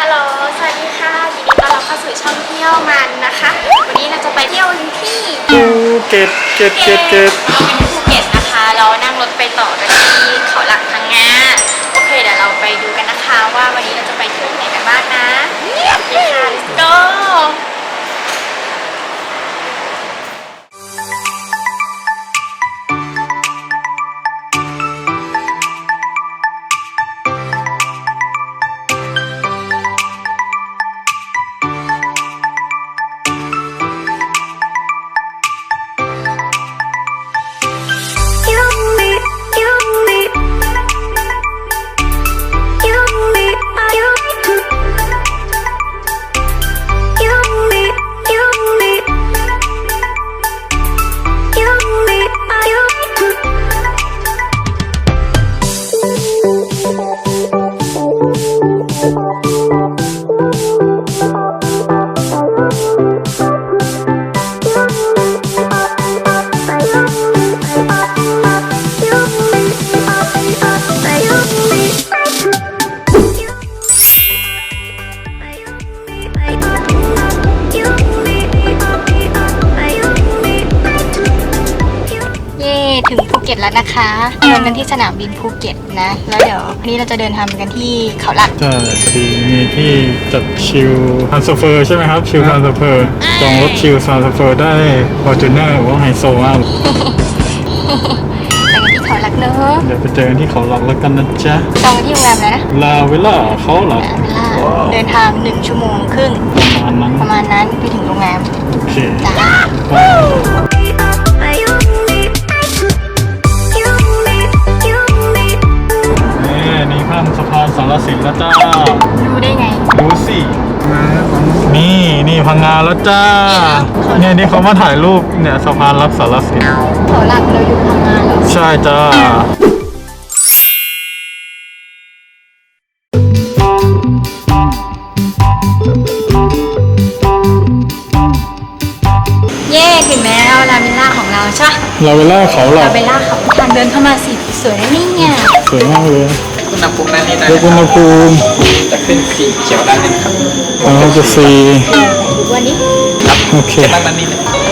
ฮัลโหล สวัสดีค่ะ ยินดีต้อนรับเข้าสู่ช่องเที่ยวมันนะคะ วันนี้เราจะไปเที่ยวที่ภูเก็ตเก็ตเก็ตเก็ตเราเป็นภูเก็ตนะคะ เรานั่งรถไปต่อกันที่เขาหลักพังงา โอเค เดี๋ยวเราไปดูกันนะคะ ว่าวันนี้เราจะไปเที่ยวที่ไหนกันบ้างนะ โอเคค่ะ let's go เก็ตแล้วนะคะเดินกันที่สนามบินภูเก็ตนะ แล้วเดี๋ยววันนี้เราจะเดินทางกันที่เขาหลัก ใช่ดีมีที่จัดชิลทรานสเฟอร์ใช่ไหมครับ ชิลทรานสเฟอร์จองรถชิลทรานสเฟอร์ได้ฟอร์จูเนอร์ว่าไฮโซมากไปกันที่เขาหลักเนอะเดี๋ยวไปเจอกันที่เขาหลักแล้วกันนะจ๊ะจองกันที่โรงแรมแล้วนะลาเวลาเขาหลักเวลาเดินทางหนึ่งชั่วโมงครึ่งประมาณนั้นประมาณนั้นไปถึงโรงแรมโอเคจ้า ข้ามสะพานสารสินแล้วจ้า รู้ได้ไงดูสิ นี่นี่พังงาแล้วจ้า เนี่ยนี่เขามาถ่ายรูปเนี่ยสะพานรักสารสินเขาหลักเราอยู่ทำงานแล้วใช่จ้า เย่ถึงแล้วลาเบลล่าของเราใช่ปะลาเวล่าเขาหลัลากเบลล่าเขาทางเดินเข้ามาสิ สวยนะเนี่ยสวยมากเลย อุณหภูมิด้านนี้ได้ดูอุณหภูมิจะขึ้นสีเขียวด้านนี้ครับเราจะซีวันนี้โอเคด้านด้านนี้เลย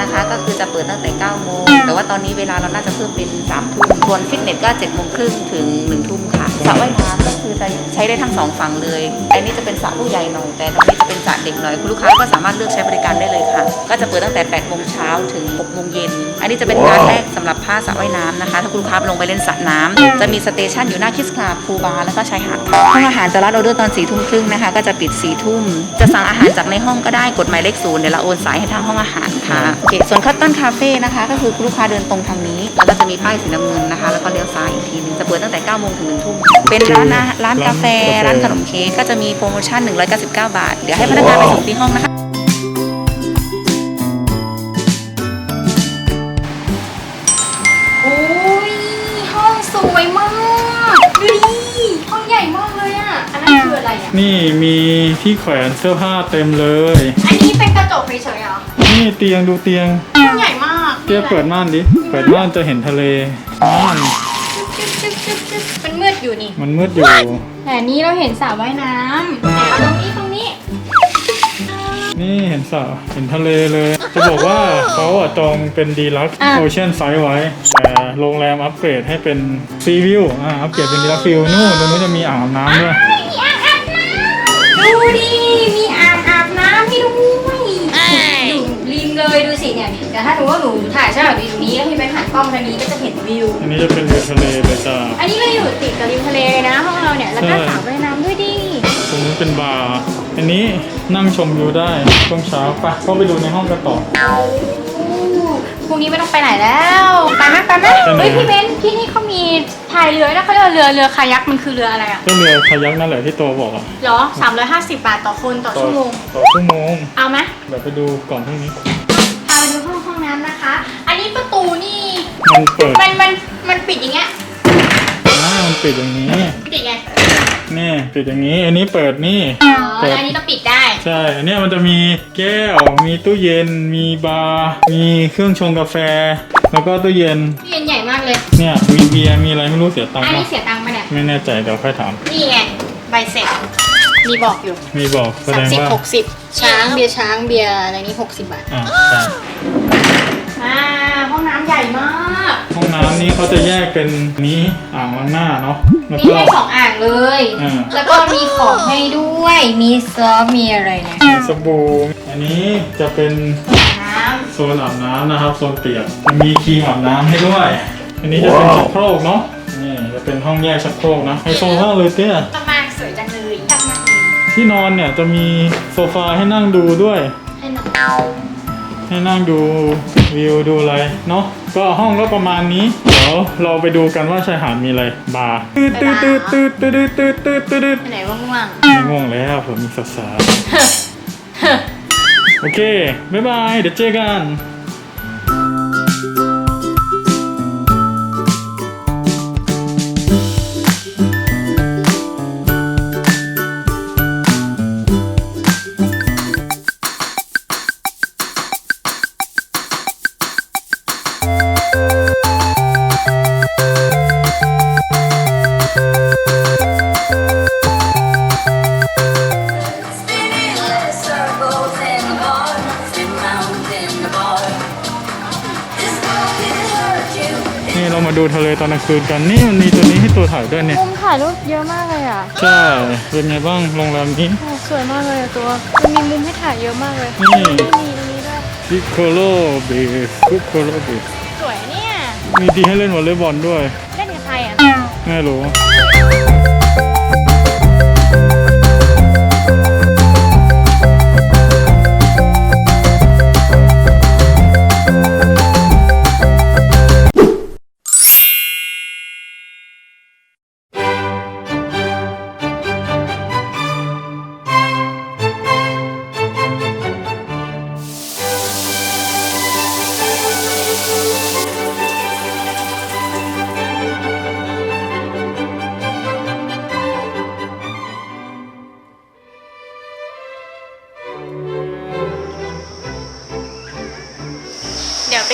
นะคะ ก็คือจะเปิดตั้งแต่9โมงแต่ว่าตอนนี้เวลาเราน่าจะเพิ่มเป็น3ทุ่มส่วนฟิตเนสก็7โมงครึ่งถึง1ทุ่มค่ะสระว่ายน้ำก็คือจะใช้ได้ทั้งสองฝั่งเลยอันนี้จะเป็นสระผู้ใหญ่หน่อยแต่ตรงนี้จะเป็นสระเด็กหน่อยคุณลูกค้าก็สามารถเลือกใช้บริการได้เลยค่ะ ก็จะเปิดตั้งแต่8โมงเช้าถึง6โมงเย็นอันนี้จะเป็นการแรกสำหรับผ้าสระว่ายน้ำนะคะ ถ้าคุณลูกค้าลงไปเล่นสระน้ำจะมีสเตชันอยู่หน้าคิสคาพูบาร์แล้วก็ชายหาดห้องอาหารจะรับออเดอร์ตอน4ทุ่มครึ่งนะคะ ก็จะปิด4ทุ่มจะสั่งอาหารจากในห้องก็ได้กดหมายเลขศูนย์เดี๋ยวเราโอนสายให้ทางห้องอาหารค่ะเค ส่วนคัตตันคาเฟ่นะคะ ก็คือคุณลูกค้าเดินตรงทางนี้ แล้วก็จะมีป้ายสีน้ำเงินนะคะ แล้วก็เลี้ยวซ้ายอีกทีหนึงจะเปิดตั้งแต่9โมงถึง1ทุ่มเป็นร้านอาร้านกาแฟ ร้านขนมเค้กก็จะมีโปรโมชั่น 199 บาท เดี๋ยวให้พนักงานไปส่งที่ห้องนะคะโอ้ยห้องสวยมากดูดิห้องใหญ่มากเลยอะ อันนั้นคืออะไรอะ นี่มีที่แขวนเสื้อผ้าเต็มเลย อันนี้เป็นกระจกเฉยๆเหรอ นี่เตียงดูเตียงห้องใหญ่มากเตียงเปิดม่านดิ เปิดม่านจะเห็นทะเลม่านจึ๊บจึ๊บจึ๊บจึ๊บมันมืดอยู่นี่ มันมืดอยู่ แต่นี้เราเห็นสระว่ายน้ำเนี่ยตรงนี้ตรงนี้ นี่เห็นสระเห็นทะเลเลย จะบอกว่าเขาอะจองเป็นดีลักอะ โอเชียนไซส์ไว้ แต่โรงแรมอัปเกรดให้เป็นซีวิวอ่าอัปเกรดเป็นดีลักฟิวนู่นตรงนู้นจะมีอ่างอาบน้ำด้วย มีอ่างอาบน้ำดูดิ เนี่ยแต่ถ้าหนูว่าหนูถ่ายใช่ไหมอยู่ตรงนี้แล้วพี่ไปหันกล้องทางนี้ก็จะเห็นวิว อันนี้จะเป็นวิวทะเลเลยจ้าอันนี้เราอยู่ติดกับริมทะเลเลยนะห้องเราเนี่ยแล้วก็สระว่ายน้ำด้วยดิตรงนู้นเป็นบาร์อันนี้นั่งชมวิวได้ช่วงเช้าไปเข้าไปดูในห้องกันต่อ พรุ่งนี้ไม่ต้องไปไหนแล้วไปไหมไปไหมไปไหน เฮ้ยพี่เบนซ์ที่นี่เขามีพายเรือแล้วเขาเรียกว่าเรือเรือคายักมันคือเรืออะไรอะก็เรือคายักนั่นแหละที่ตัวบอกอะเหรอ350 บาทต่อคนต่อต่อชั่วโมง ต่อชั่วโมงเอาไหมเดี๋ยวไปดูก่อนพรุ่งนี้พาไปดูห้อง ห้องน้ำนะคะ อันนี้ประตูนี่ มันเปิดมันมันมันปิดอย่างเงี้ยอ่ามันปิดอย่างนี้ ปิดไงนี่ปิดอย่างนี้ อันนี้เปิดนี่ อ๋อเปิดแล้วอันนี้ต้องปิดได้ ใช่ อันเนี้ยมันจะมีแก้ว มีตู้เย็น มีบาร์ มีเครื่องชงกาแฟ แล้วก็ตู้เย็น ตู้เย็นใหญ่มากเลย เนี่ย มีเบียร์ มีอะไรไม่รู้เสียตังอัค์นนี้ปะเสียตังค์ปะเนี่ย ไม่แน่ใจเดี๋ยวค่อยถาม นี่ไง ใบเสร็จ มีบอกอยู่มีบอกแสดง30ว่า60ช้างเบียร์ช้างเบียร์อะไรนี่60บาทอ่าใช่อ่าห้องน้ำใหญ่มากห้องน้ำนี้เขาจะแยกเป็นนี้อ่างล้างหน้าเนาะแล้วมีก็ ให้สองอ่างเลยอ่าแล้วก็มีของให้ด้วย มีซอสมีอะไรเนี่ยมีสบู่อันนี้จะเป็นน้โซนอาบน้ำนะครับโซนเปียกจะมีครีมอาบน้ำให้ด้วย อันนี้จะเป็นชักโครกเนาะนี่จะเป็นห้องแยกชักโครกนะไฮโซมากเลยเตี้ยำตมาก ที่นอนเนี่ยจะมีโซฟาให้นั่งดูด้วย ให้หน่อยให้นั่งดูวิวดูอะไรเนาะก็ห้องก็ประมาณนี้ เดี๋ยวเราไปดูกันว่าชายหาดมีอะไรบาร์ตืดตืดตืดตืดตืดตืดตืดตืดตืดไปไหนว่างไม่ง่วงแล้วผมมีสาวๆโอเค บ๊ายบาย เดี๋ยวเจอกัน กลางคืนกัน นี่มันมีตัวนี้ให้ตัวถ่ายด้วยเนี่ย มุมถ่ายรูปเยอะมากเลยอะ ใช่ เป็นไงบ้างโรงแรมนี้ โอ้สวยมากเลยอะตัว มันมีมุมให้ถ่ายเยอะมากเลยนี่ มีตรงนี้ด้วย พิคโคโลเบสพิคโคโลเบสสวยเนี่ย มีดีให้เล่นวอลเลย์บอลด้วย เล่นกับใครอะ ไม่รู้เดี๋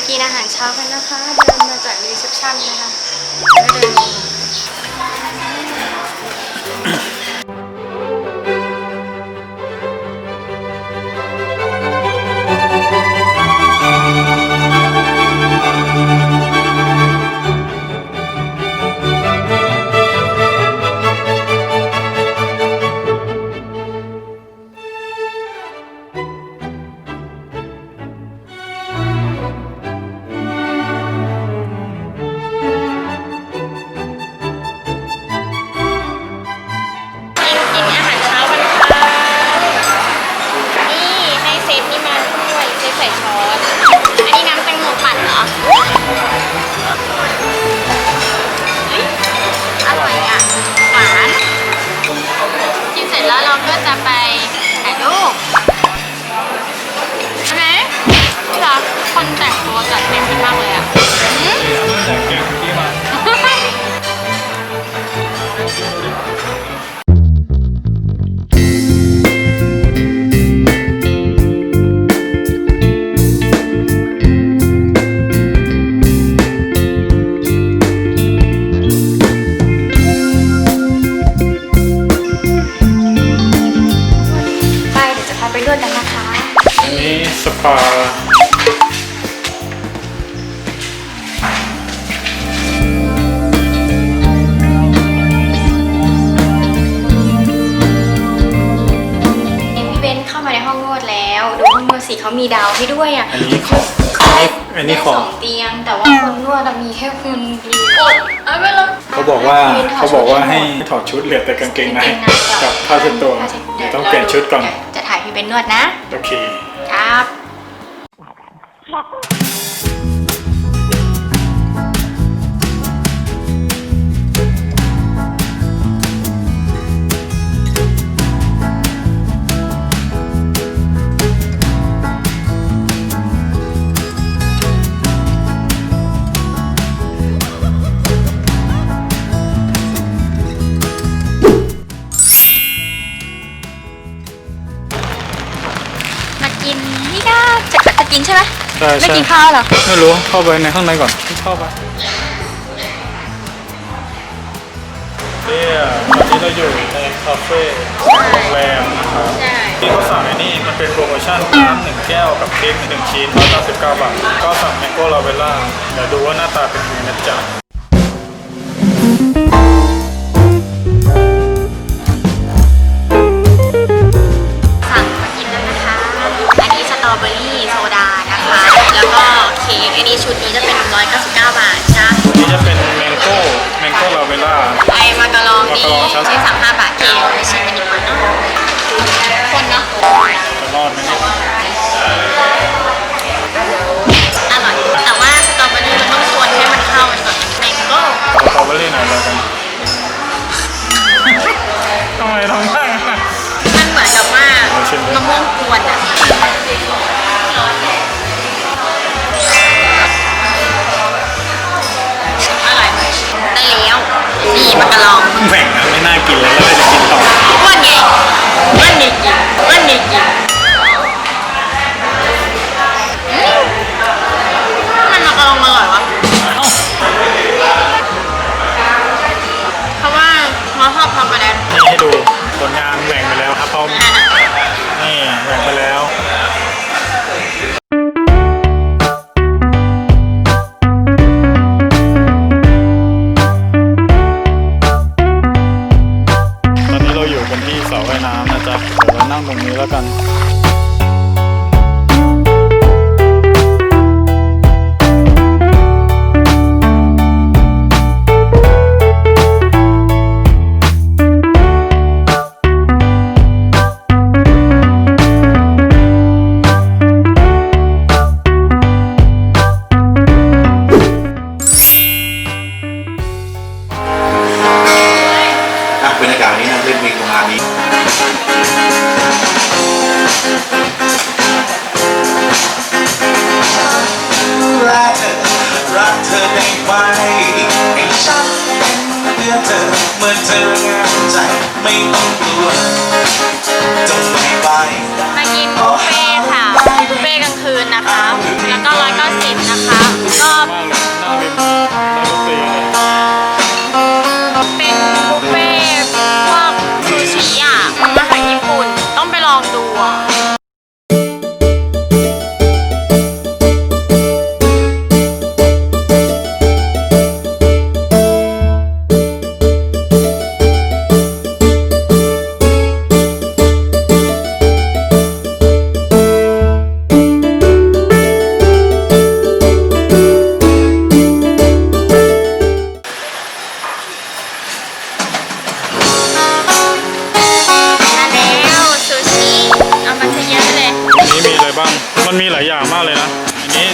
กินอาหารเช้ากันนะคะ เดินมาจากรีเซพชันนะคะเดินลง เดียวกดเอาไปเลยเขาบอกว่าเขาบอกว่าให้ถอดชุดเหลือแต่กางเกงในกับผ้าเช็ดตัวเดี๋ยวต้องเปลี่ยนชุดก่อน จะถ่ายพี่เป็นนวดนะ โอเค ครับ กินใช่ไหมใช่ไม่ใช่กินข้าวเหรอไม่รู้เข้าไปในข้างในก่อนเข้าไปเนี่ยตอนนี้เราอยู่ในคาเฟ่โรงแรมนะครับใช่ที่เขาสั่งไอ้นี่มันเป็นโปรโมชั่นน้ำหนึ่งแก้วกับเค้กหนึ่งชิ้น199บาทก็สั่งแมงโก้ลาเวล่าเดี๋ยวดูว่าหน้าตาเป็นยังไงนะจ๊ะ แล้วก็เค้กอันนี้ชุดนี้จะเป็น 199 บาทจ้าอันนี้จะเป็นแมงโก้แมงโก้ลาเวล่า ไอมากะลองนี่ มากะลองครับใช้35บาท น่ากินเลยแล้วก็จะกินต่อวันนี้วันนี่กินอ้วนนี้กิน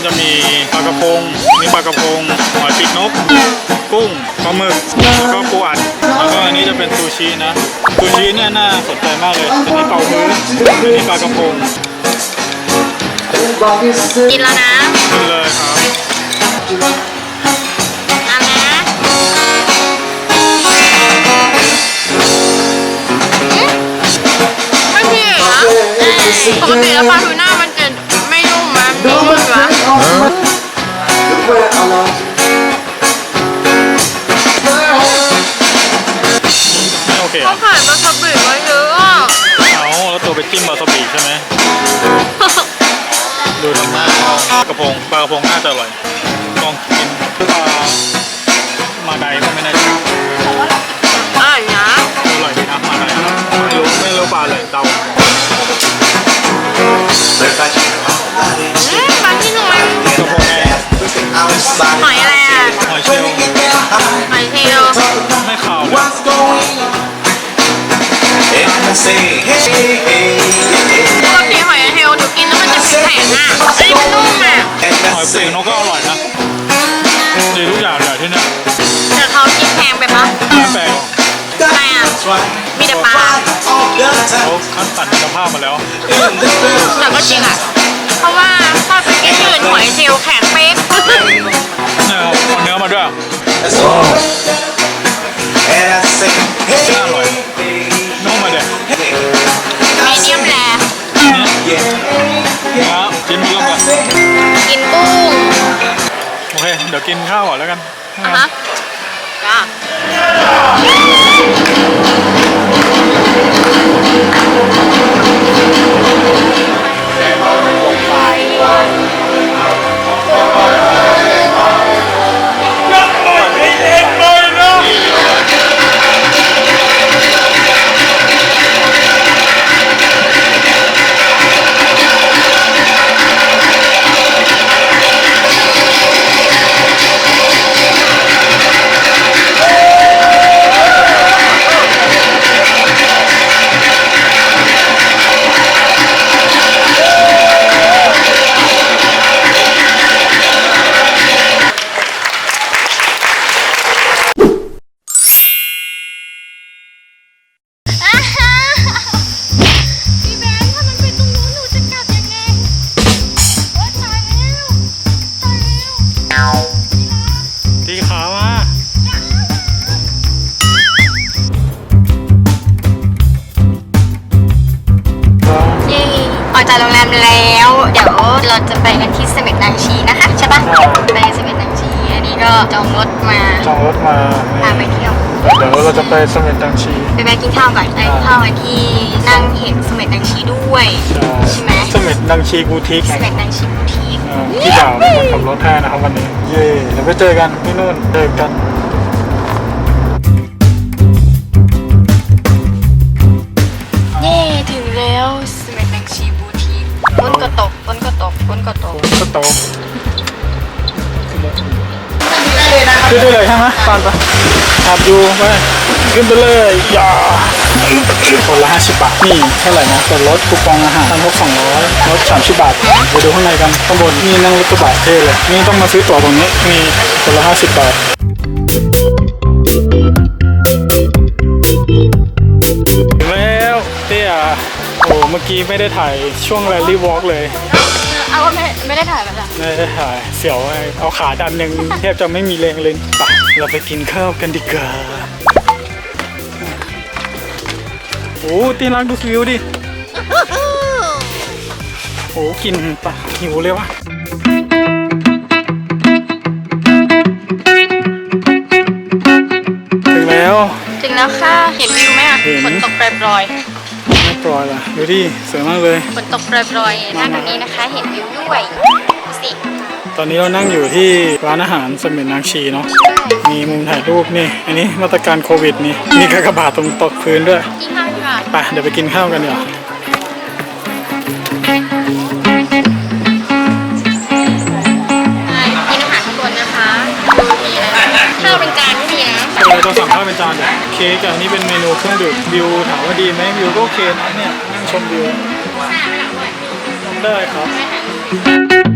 จะมีปลากระพง มีปลากระพงหอยปีกนก กุ้งปลาหมึกแล้วก็ปูอัดแล้วก็อันนี้จะเป็นซูชินะ ซูชิเนี่ยน่าสนใจมากเลยอันนี้เป่าฮื้ออันนี้ปลากระพงกินแล้วนะขึ้นเลยครับเอานะไม่ผิดนะปกติแล้วปลาทูน่ามันจะไม่ นุ่มมันไม่นุ่มวะไม่โอเคเหรเขาอขายปลาสบิไว้เยอะอะเอาแล้วตัวไปจิ้มวาซาบิใช่ไหมดูทำหน้าปลากระพงปลากระพงน่าจะอร่อย And I say, hey, hey, ปกติหอยเชลล์หนูกินแล้วมันจะแข็งๆอะอันนี้มันนุ่มอะ and หอย I ปีก say, นกก็อร่อยนะดีทุกอย่างเลยที่เนี่ยแต่เขากินแพงไปปะไม่แปลกหรอกทำไมอะ that's right. มีแต่ปลา All the เขา time คัดสรรคุณภาพมาแล้ว in the club. แต่ก็จริงอะ เพราะว่าถ้าไปกินที่อื่นหอยเชลแข็งเป๊กเนี่ยเอาเนื้อมาด้วย That's all. And I say, hey, น่าอร่อยนุ่มมาเด็ด hey, มีเดียมแร yeah. เนื้อจิ้มเริ่มก่อนกินกุ้งโอเค เดี๋ยวกินข้าวก่อนแล้วกันอะฮะจ้า ดี๋ยวเราจะไปสม็ดตังชีไปแวะกินข้าวก่อนไปข้าวไว้ที่นั่งเห็นสม็ดนางชีด้วย ใช่ไหม สม็ดตังชีกูทีเสแข่งม็ดนางชีบูทีคพี่บ่าวเป็นคนขับรถให้นะครับวันนี้ เย่เดี๋ยวไปเจอกันที่นู่นเจอกันเย้ถึงแล้วสม็ดนางชีบูทีคฝนก็ตกฝนก็ตกฝนก็ตกฝนก็โตขึ้นได้เลยใช่ไหมตอนไปขับดูไป ขึ้นไปเลยอย่าคนละห้าสิบบาท นี่เท่าไหร่นะส่วนลดคูปองอาหารทำลดสองร้อยลดสามสิบบาทไปดูข้างในกันข้างบนนี่นั่งรถกระบะเท่เลย นี่ต้องมาซื้อตั๋วตรงนี้มีคนละห้าสิบบาทถึงแล้วเตี้ยโอ้เมื่อกี้ไม่ได้ถ่ายช่วงแรลลี่วอล์กเลยเอาว่าไม่ไม่ได้ถ่ายแบบนั้นไม่ได้ถ่ายเสียวไงเอาขาดันยังแทบจะไม่มีแรงเลยไปเราไปกินข้าวกันดีกว่า โอ้ตีรักดูวิวดิ โอ้กินปะหิวเลยวะถึงแล้ว ถึงแล้วค่ะเห็นวิวไหมอะเห็น ฝนตกปล่อยไม่ปล่อยละดูดิสวยมากเลย ๆฝนตกปล่อยๆนั่นั่งงตรงนี้นะคะ เห็นวิวด้วยดูสิ ตอนนี้เรานั่งอยู่ที่ร้านอาหารเสม็ดนางชีเนาะ มีมุมถ่ายรูปนี่ อันนี้มาตรการโควิดนี่ มีกากบาทตรงตกพื้นด้วยกินข้าวดีกว่าไปเดี๋ยวไปกินข้าวกันเดี๋ยวากินอาหารข้างบนนะคะดูมีอะไรบ้างข้าวเป็นจานก็มีนะเออเราสั่งข้าวเป็นจานเดี๋ยวเค้กอันนี้เป็นเมนูเครื่องดื่มวิวถามว่าดีไหมวิวก็โอเคนะเนี่ยนั่งชมวิวได้ครับ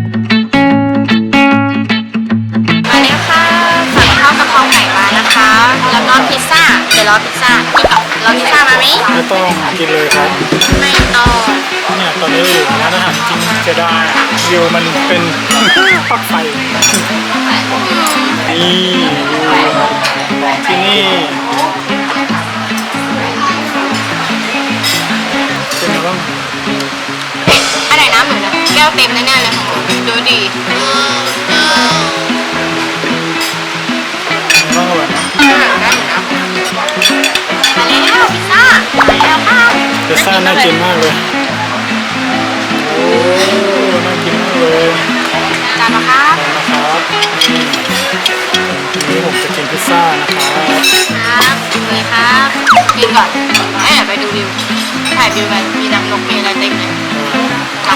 ดี๋ยวรอพิซซ่ากินก่อนรอพิซซ่ามาไหมไม่ต้องกินเลยครับไม่ต้องเนี่ยตอนนี้เราอยู่ร้านอาหารจริงเสียดายอะวิวมันเป็นปลั๊กไฟนี่วิวที่นี่เป็นไงบ้างอันไหนน้ำหนูนะแก้วเต็มแน่ๆเลยของหนูดูดิบ้างอร่อยไหม พิซซ่าน่ากินมากเลย โอ้ น่ากินมากเลยจานนะคะนะครับนี่นี่ผมจะกินพิซซ่านะครับครับเลยครับกินก่อนเอ้ยเดี๋ยวไปดูวิวถ่ายวิวกันมีน้ำนกมีอะไรเต็มเลยไป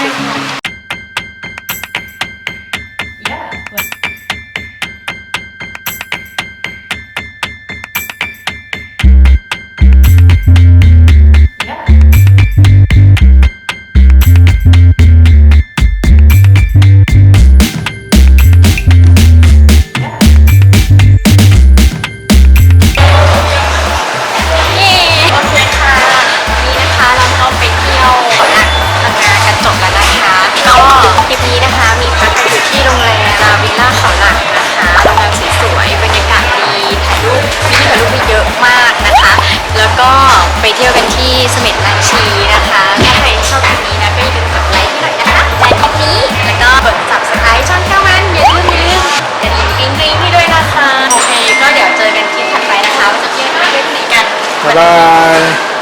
ก็ไปเที่ยวกันที่เสม็ดนาชีนะคะถ้าใครชอบคลิปนี้นะก็อย่าลืมกดไลค์ให้หน่อยนะคะและคลิปนี้แล้วก็กด subscribe ช่องเก้ามันอย่าลืมอย่าลืมอย่าลืมกริ๊งกริ๊งให้ด้วยนะคะโอเคก็เดี๋ยวเจอกันคลิปถัดไปนะคะว่าจะเที่ยวไปที่ไหนกัน บ๊ายบาย